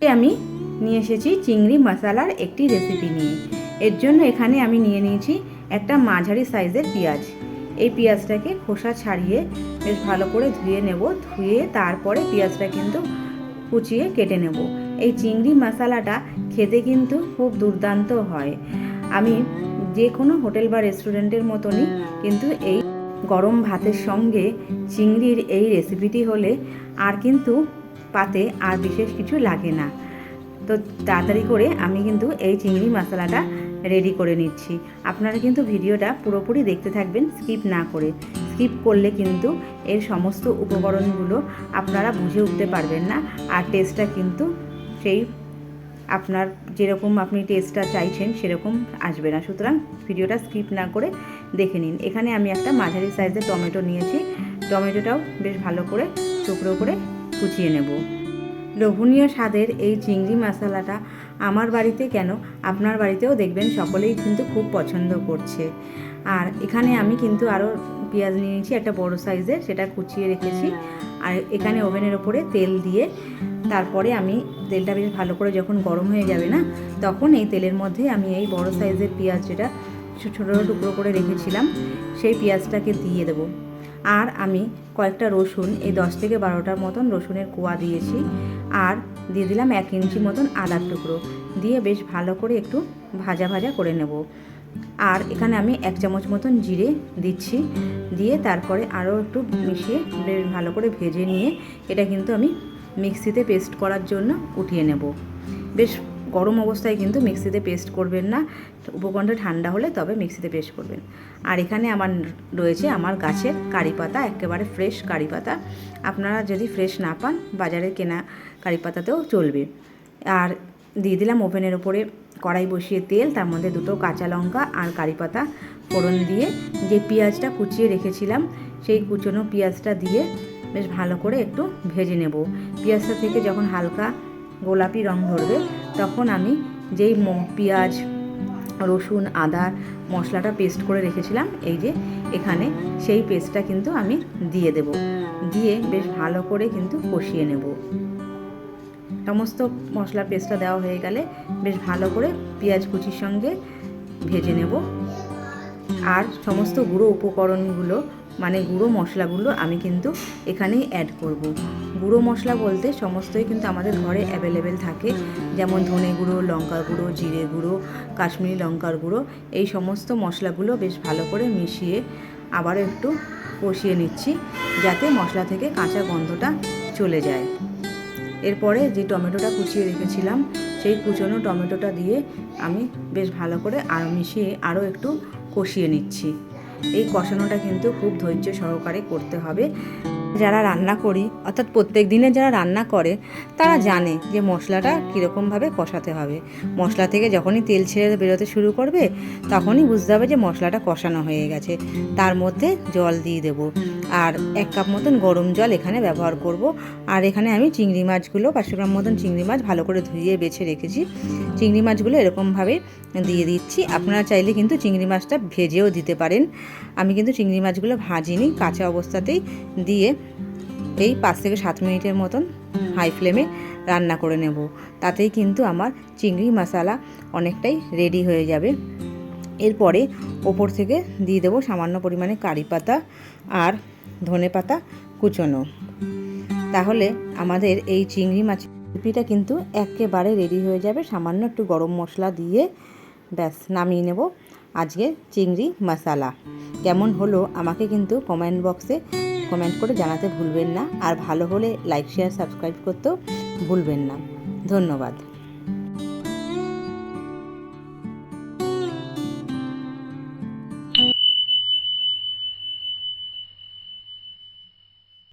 আমি নিয়ে এসেছি চিংড়ি মশালার একটি রেসিপি নিয়ে। এর জন্য এখানে আমি নিয়ে নিয়েছি একটা মাঝারি সাইজের পেঁয়াজ। এই পেঁয়াজটাকে খোসা ছাড়িয়ে বেশ ভালো করে ধুয়ে নেব। ধুয়ে তারপরে পেঁয়াজটা কিন্তু কুচিয়ে কেটে নেব। এই চিংড়ি মশালাটা খেতে কিন্তু খুব দুর্দান্ত হয়। আমি যে কোনো হোটেল বা রেস্টুরেন্টের মতনই কিন্তু এই গরম ভাতের সঙ্গে চিংড়ির এই রেসিপিটি হলে আর কিন্তু পাতে আর বিশেষ কিছু লাগে না। তো তাড়াতাড়ি করে আমি কিন্তু এই চিংড়ি মশলাটা রেডি করে নিচ্ছি। আপনারা কিন্তু ভিডিওটা পুরোপুরি দেখতে থাকবেন স্কিপ না করে। স্কিপ করলে কিন্তু এর সমস্ত উপকরণগুলো আপনারা বুঝে উঠতে পারবেন না আর টেস্টটা কিন্তু সেই আপনার যেরকম আপনি টেস্টটা চাইছেন সেরকম আসবে না। সুতরাং ভিডিওটা স্কিপ না করে দেখে নিন। এখানে আমি একটা মাঝারি সাইজের টমেটো নিয়েছি। টমেটোটাও বেশ ভালো করে টুকরো করে কুচিয়ে নেব। লোভনীয় স্বাদের এই চিংড়ি মশলাটা আমার বাড়িতে কেন আপনার বাড়িতেও দেখবেন, সকলেই কিন্তু খুব পছন্দ করছে। আর এখানে আমি কিন্তু আরও পেঁয়াজ নিয়ে নিয়েছি, একটা বড় সাইজের সেটা কুচিয়ে রেখেছি। আর এখানে ওভেনের ওপরে তেল দিয়ে তারপরে আমি তেলটা বেশ ভালো করে যখন গরম হয়ে যাবে না, তখন এই তেলের মধ্যে আমি এই বড় সাইজের পেঁয়াজ যেটা ছোটো ছোটো টুকরো করে রেখেছিলাম, সেই পেঁয়াজটাকে দিয়ে দেবো। আর আমি কয়েকটা রসুন, এই দশ থেকে বারোটার মতন রসুনের কোয়া দিয়েছি। আর দিয়ে দিলাম এক ইঞ্চি মতন আদার টুকরো। দিয়ে বেশ ভালো করে একটু ভাজা ভাজা করে নেব। আর এখানে আমি এক চামচ মতন জিরে দিচ্ছি। দিয়ে তারপরে আরও একটু মিশিয়ে বেশ ভালো করে ভেজে নিয়ে, এটা কিন্তু আমি মিক্সিতে পেস্ট করার জন্য উঠিয়ে নেব। বেশ গরম অবস্থায় কিন্তু মিক্সিতে পেস্ট করবেন না। উপকরণটা ঠান্ডা হলে তবে মিক্সিতে পেস্ট করবেন। আর এখানে আমার রয়েছে আমার গাছের কারি পাতা, একেবারে ফ্রেশ কারি পাতা। আপনারা যদি ফ্রেশ না পান, বাজারে কেনা কারি পাতাতেও চলবে। আর দিয়ে দিলাম ওভেনের ওপরে কড়াই বসিয়ে তেল, তার মধ্যে দুটো কাঁচা লঙ্কা আর কারি পাতা ফোড়ন দিয়ে যে পেঁয়াজটা কুচিয়ে রেখেছিলাম, সেই কুচনো পেঁয়াজটা দিয়ে বেশ ভালো করে একটু ভেজে নেব। পেঁয়াজটা থেকে যখন হালকা গোলাপি রং ধরবে তখন আমি যেই পেঁয়াজ, রসুন, আদা মশলাটা পেস্ট করে রেখেছিলাম, এই যে এখানে সেই পেস্টটা কিন্তু আমি দিয়ে দেব। দিয়ে বেশ ভালো করে কিন্তু কষিয়ে নেব। সমস্ত মশলা পেস্টটা দেওয়া হয়ে গেলে বেশ ভালো করে পেঁয়াজ কুচির সঙ্গে ভেজে নেব। আর সমস্ত গুঁড়ো উপকরণগুলো মানে গুঁড়ো মশলাগুলো আমি কিন্তু এখানেই অ্যাড করব। গুঁড়ো মশলা বলতে সমস্তই কিন্তু আমাদের ঘরে অ্যাভেলেবেল থাকে। যেমন ধনে গুঁড়ো লঙ্কার গুঁড়ো, জিরে গুঁড়ো, কাশ্মীরি লঙ্কার গুঁড়ো, এই সমস্ত মশলাগুলো বেশ ভালো করে মিশিয়ে আবারও একটু কষিয়ে নিচ্ছি যাতে মশলা থেকে কাঁচা গন্ধটা চলে যায়। এরপরে যে টমেটোটা কুচিয়ে রেখেছিলাম, সেই কুচনো টমেটোটা দিয়ে আমি বেশ ভালো করে আর মিশিয়ে আরও একটু কষিয়ে নিচ্ছি। এই কষানোটা কিন্তু খুব ধৈর্য সহকারে করতে হবে। যারা রান্না করি, অর্থাৎ প্রত্যেক দিনে যারা রান্না করে, তারা জানে যে মশলাটা কীরকমভাবে কষাতে হবে। মশলা থেকে যখনই তেল ছেড়ে বেরোতে শুরু করবে, তখনই বুঝতে হবে যে মশলাটা কষানো হয়ে গেছে। তার মধ্যে জল দিয়ে দেব। আর এক কাপ মতন গরম জল এখানে ব্যবহার করব। আর এখানে আমি চিংড়ি মাছগুলো পাঁচশো গ্রাম মতন চিংড়ি মাছ ভালো করে ধুয়ে বেছে রেখেছি। চিংড়ি মাছগুলো এরকমভাবে দিয়ে দিচ্ছি। আপনারা চাইলে কিন্তু চিংড়ি মাছটা ভেজেও দিতে পারেন। আমি কিন্তু চিংড়ি মাছগুলো ভাজিনি কাঁচা অবস্থাতেই দিয়ে এই পাঁচ থেকে সাত মিনিটের মতন হাই ফ্লেমে রান্না করে নেব। তাতেই কিন্তু আমার চিংড়ি মশলা অনেকটাই রেডি হয়ে যাবে। এরপরে ওপর থেকে দিয়ে দেবো সামান্য পরিমাণে কারি পাতা আর ধনে পাতা কুচোনো। তাহলে আমাদের এই চিংড়ি মাছ রেসিপিটা কিন্তু একেবারে রেডি হয়ে যাবে। সামান্য একটু গরম মশলা দিয়ে ব্যাস, নামিয়ে নেব আজকে চিংড়ি মশালা। কেমন হলো আমাকে কিন্তু কমেন্ট বক্সে কমেন্ট করে জানাতে ভুলবেন না। আর ভালো হলে লাইক শেয়ার সাবস্ক্রাইব করতেও ভুলবেন না। ধন্যবাদ।